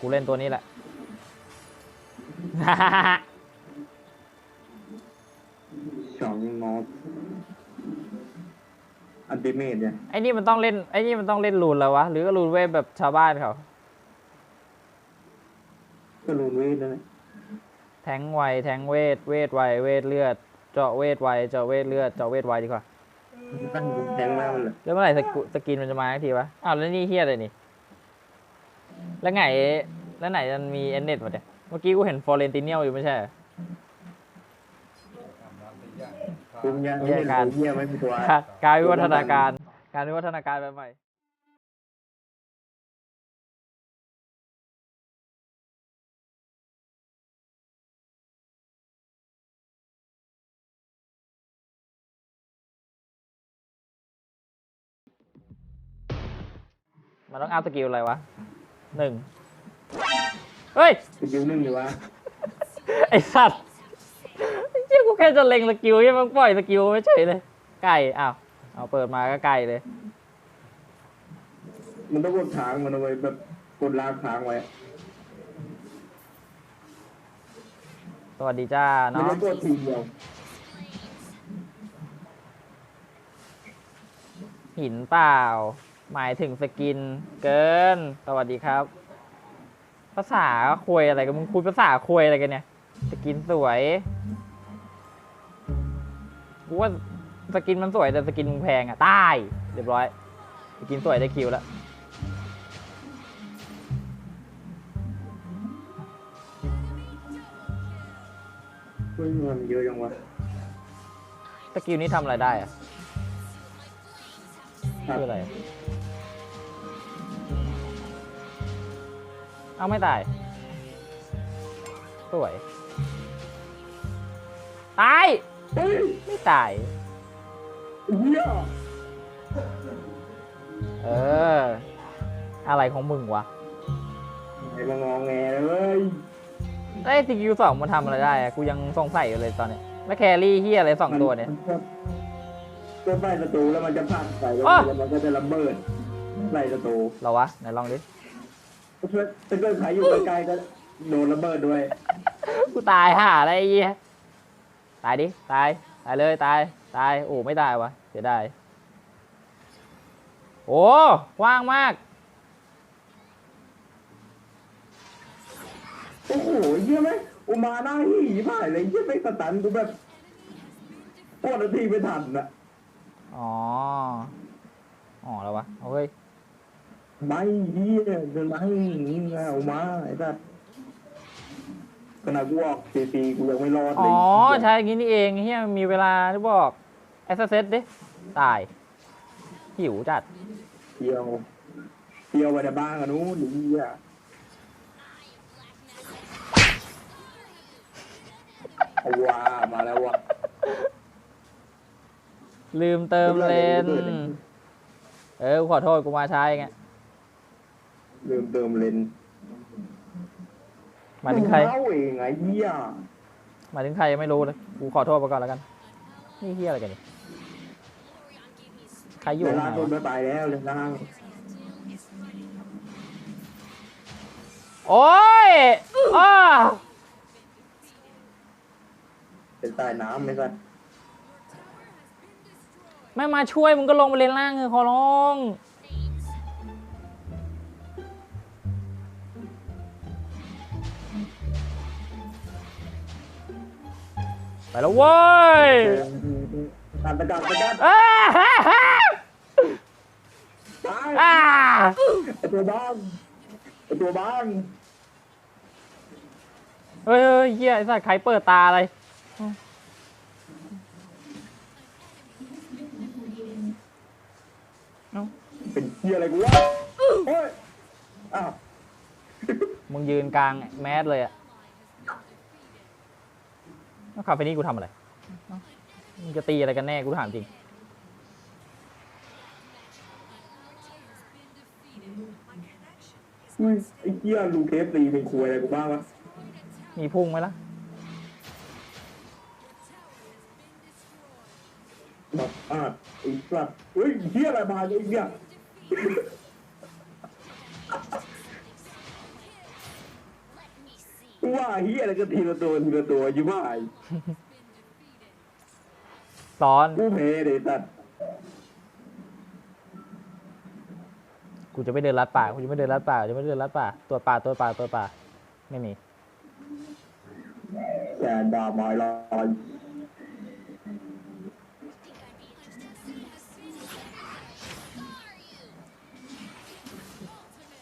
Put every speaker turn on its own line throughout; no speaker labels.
กูเล่นตัวนี้แหละ
สองนอตอันติเมตเนี่ย
ไอ้นี่มันต้องเล่น ไอ้นี่มันต้องเล่นรูนแล้ววะ หรือก็รูนเวทแบบชาวบ้านเขา
ก็ลูนเวทนั่นแหละ
แทงไว แทงเวท เวทไว เวทเลือด เจาะเวทไว เจาะเวทเลือด เจาะเวทไวดีกว่า
ตั้งแทงมากเลย
แล้วเมื่อไหร่สกุสกินมันจะมาสักทีวะ อ้าวแล้วนี่เฮียอะไรนี่ แล้วไงแล้วไหนมันมีเอ็นเน็ตมาเนี่ยเมื่อกี้กูเห็นฟอร์เรนติเนียลอยู่ไม่ใช่เหรอ
คุณยังไม่ได้รู้เยี่ยไม่มีตัว
การการวิวัฒนาการ การวิวัฒนาการแบบใหม่ มันต้องอัพสกิลอะไรวะ หนึ่งเฮ้ย
สกิลหนึ่งอยู่วะ
ไอสัตว์ไอ้เจ้ากูแค่จะเล็งสกิลยังมันปล่อยสกิลไม่เฉยเลย ไก่อ้าวเอาเปิดมาก็ไก่เลย
มันต้องกดค้างมันเอาไว้แบบกดลากค้างไว้
สวัสดีจ้า
ไม่
เนาะ
ได้กดทีเดียว
หินเปล่า หมายถึงสกินเกิน สวัสดีครับ ภาษาคุยอะไรกันมึงคุยภาษาคุยอะไรกันเนี่ย สกินสวยกูว่าสกินมันสวยแต่สกินมึงแพงอะตายเรียบร้อย สกินสวยได้คิวแล้ว
เฮ้ยเงินเยอะจังวะ
สกิลนี้ทำอะไรได้อะคืออะไร เอาไม่ตาย สวย ตาย
เฮ้ย
ไม่ตาย
เหี้ย
เออ อะไรของมึงวะ
ไอ้มางองแงเลย
ไอ้สกิลสองมันทำอะไรได้อะกูยังสงสัยอยู่เลยตอนเนี้ยแล้วแครี่เฮียอะไรสองตัวเนี่ย
ก็ใส่ประตูแล้วมันจะพังใส่แล้ว
อ้อ
มันก็จะระเบิดใส่ประตู
เหรอวะไหนลองดิ
ถ้าเกิดใครอยู่ใกล้ๆก็โดนระเบิดด้วย
กูตายห่าอะไรไอ้เหี้ยตายดิ ตาย ตายเลยตาย ตาย โอ้ไม่ตายวะเสียดายโอ้กว้างมาก
โอ้โหเยี่ยไหมอุมาหน้าหีผ่ายเลยเยี่ยไม่สตันกูแบบปวดนาทีไม่ทันอะ
อ๋อ อ๋อแล้ววะเอาเฮ้ย
ไม่เยี่ยเดินมาให้นี่ไงอุมาไอ้สัสขนาดกูออกซีซีกูยังไม่รอดเล
อ๋
ย
อใช่อย่างงี้นี่เองเฮียมันมีเวลาที่บอกแอสเซสดิตายหิวจัด
เที่ยวเที่ยวไปในบ้านกันนู้นเยี่ยเอาว่ามาแล้ววะ
ลืมเติมเลนเออกูขอโทษกูมาช้าเองอะ
ลืมเติมเลน
หมายถึงใคร
เข้าเองไอ้เหี้ย
หมายถึงใครยังไม่รู้เลยกูขอโทษไปก่อนแล้วกัน นี่เฮียอะไรกันเนี่ยใครอยู่
เว
ข้าง
ลา
ใน
โดน
วะ
ไปตายแล้วเลยล่าง
โอ้ยอ้า
เป็นใต้น้ำไม่ใช่
ไม่มาช่วยมึงก็ลงไปเลนล่างเถอะขอร้อง ไปแล้วเว้ย
ตัดตะกัดตะกัด
อ้าฮ่าฮ่า
ตาย
อ่า
ไอตัวบ้างไอตัวบ้าง
เฮ้ยเฮ้ยเฮียไอ้สัตว์ใครเปิดตาอะไร
เป็นเหี้ยอะไรกูวะโอ้ยอ้าว
มึงยืนกลางแมสเลยอะ แล้วคาเฟนี่กูทำอะไรเอ้ามึงจะตีอะไรกันแน่กูถามจริง
อุ้ยไอ้เหี้ยลูเคฟตีเป็นควยอะไรกูบ้างวะ
มีพุ่งไหมล่ะ
แบบอ่าไอ้สัตว์เฮ้ยเหี้ยอะไรมาเนี่ยไอ้เหี้ย ว่าเฮียอะไรก็ทีละตัวทีละตัวอยิ่ว่า
ซ้อน
กูเพเลยสัตว์
กูจะไม่เดินลัดป่ากูจะไม่เดินลัดป่าจะไม่เดินลัดป่าตัวป่าตัวป่าตัวป่าไม่มี
แกนดาไม้ลอย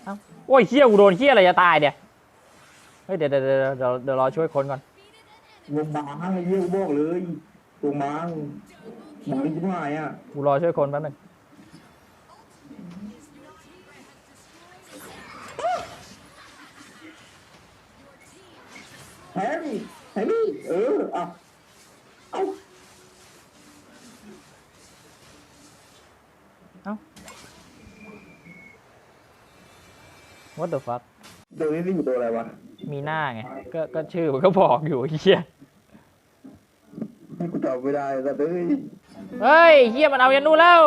เอ้าโอ้ยเฮี้ยกูโดนเฮี้ยอะไรจะตายเนี่ย เฮ้ยเดี๋ยวเดี๋ยวเดี๋ยวเดี๋ยวเดี๋ยวรอช่วยคนก่อน
วงบางไอ้เยี่ยกูบอกเลยวงบางบางที่ว่าอะ
กูรอช่วยคนแป๊บนึง
แฮร์รี่แฮร์รี่เอออะเอ้า
what the fuck
ตัวนี้นี่อยู่ตัวอะไรวะ
มีหน้าไง ก็ก็ชื่อมันก็บอกอยู่เฮี้ย
ให้กูตอบไม่ได้แต่เอ้ย
เฮ้ยเฮี้ยมันเอายันนู่นแล้ว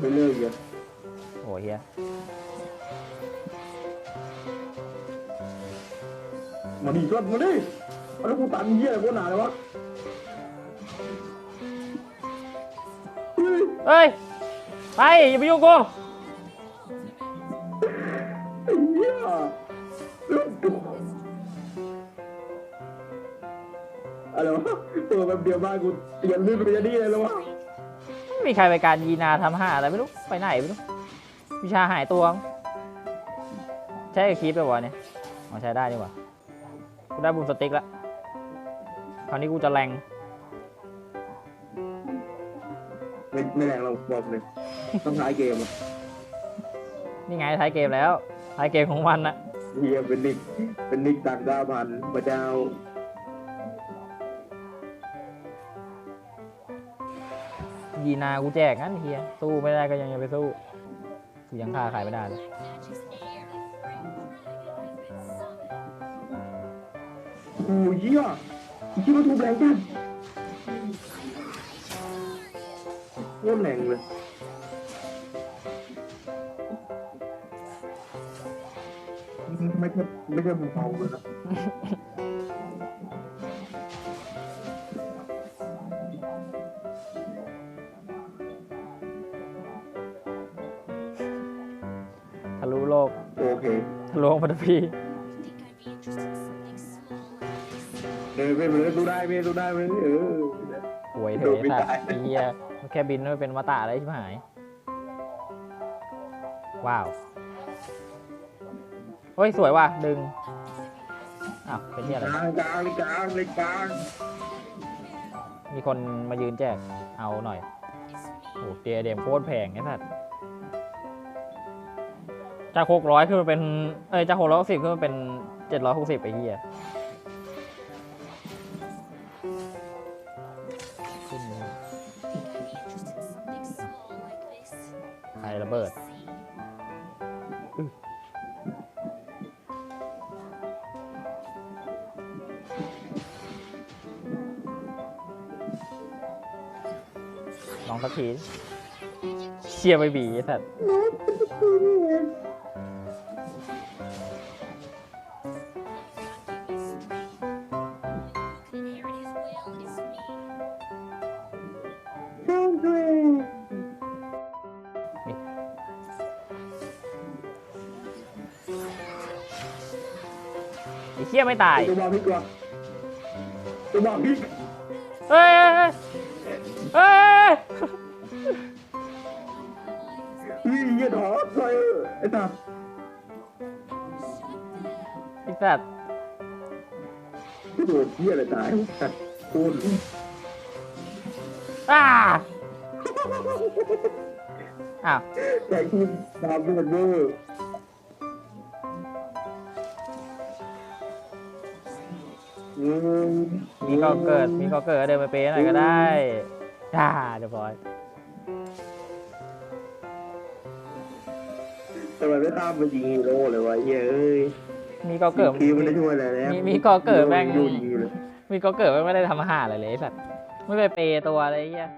ไปเลิกอะ
โอ้เฮี้ย
มาดีก็มาดิเอาแล้วกูตันเยี่ยกูหนาเลยวะเฮ้ย
เฮ้ย ไปอย่าไปยุ่งกู
ไอ้เฮ้ยอะไรวะตัวแบบเดียวบ้านกูเปลี่ยนลื่นไปยันนี่เลยแล้ววะ
ไม่มีใครไปการยีนาทำห้าอะไรไม่รู้ไปไหนไม่รู้วิชาหายตัว ใช้กับคีปไปวะเนี่ยอ๋อใช้ได้นี่หว่ากูได้บูมสติ๊กแล้วคราวนี้กูจะแรง
ไม่ไม่แรงเราบอกเลย ต้องท้ายเกมอะ
นี่ไงท้ายเกมแล้วท้ายเกมของวันนะ
เฮียเป็นนิกเป็นนิกต่างดาวพันพระเจ้า
ยีนากูแจกงั้นเฮียสู้ไม่ได้ก็ยังจะไปสู้กูยังฆ่าใครไม่ได้เลย
โอ้ยเหี้ยคิดว่าถูกแรงจังโคตรแรงเลย ไม่ใช่ไม่ใช่เบาๆเลยนะ
ทะลุโลก
โอเค
ทะลวงพันธพี
เดินไปเลยดูได้ไหมดูได้ไหมเออ
หวยเถ
โด
อะ
นไม่
ไอ้สัต
ได้
ว์ไอ้เฮียแค่บินไม่เป็นมาตาอะไรชิบหายว้าว เฮ้ยสวยว่ะดึงอ้าวเป็นที่อะไร
กลางกลางกลางเลยกลาง
มีคนมายืนแจก เอาหน่อย โอ้เดียเดมโคตรแพงไอ้สัตว์จากหกร้อยขึ้นมาเป็น เอ้ยจากหกร้อยสิบขึ้นมาเป็นเจ็ดร้อยหกสิบไอ้เหี้ยขึ้นนี้ใครระเบิด องสักทีเชียร์ไปบีไอ้สัตว์
ช่างด้วย
ไอ้เชียไม่ตาย
ตัวบอลพลิกว่ะตัวบอลพลิก
เฮ้ย เฮ้ย
วิ่งเงี้ยถอดเลยไอ้ตา
ไอ้สัตว์
ที่โดนเหี้ยอะไรตายตัดโคน
อ้าอ้าว
แต่คุณตามเป็นเวอร์อืม
มีก็เกิด มีก็เกิดก็เดินไปเปย์หน่อยก็ได้ อ่าเรียบร้อย
ทำไมไม่ข้ามไปยิงฮีโร่เลยวะเหี้ยเอ้ย
มีก็เกิด
คีมันได้ช่วยอะไรแล้ว
มีมีก็เกิดแม่ง
อยู่ยิงอยู่เลย
มีก็เกิดไม่ได้ทำอาหารอะไรเลยไอ้สัตว์ไม่ไปเปย์ตัวอะไรเงี้ย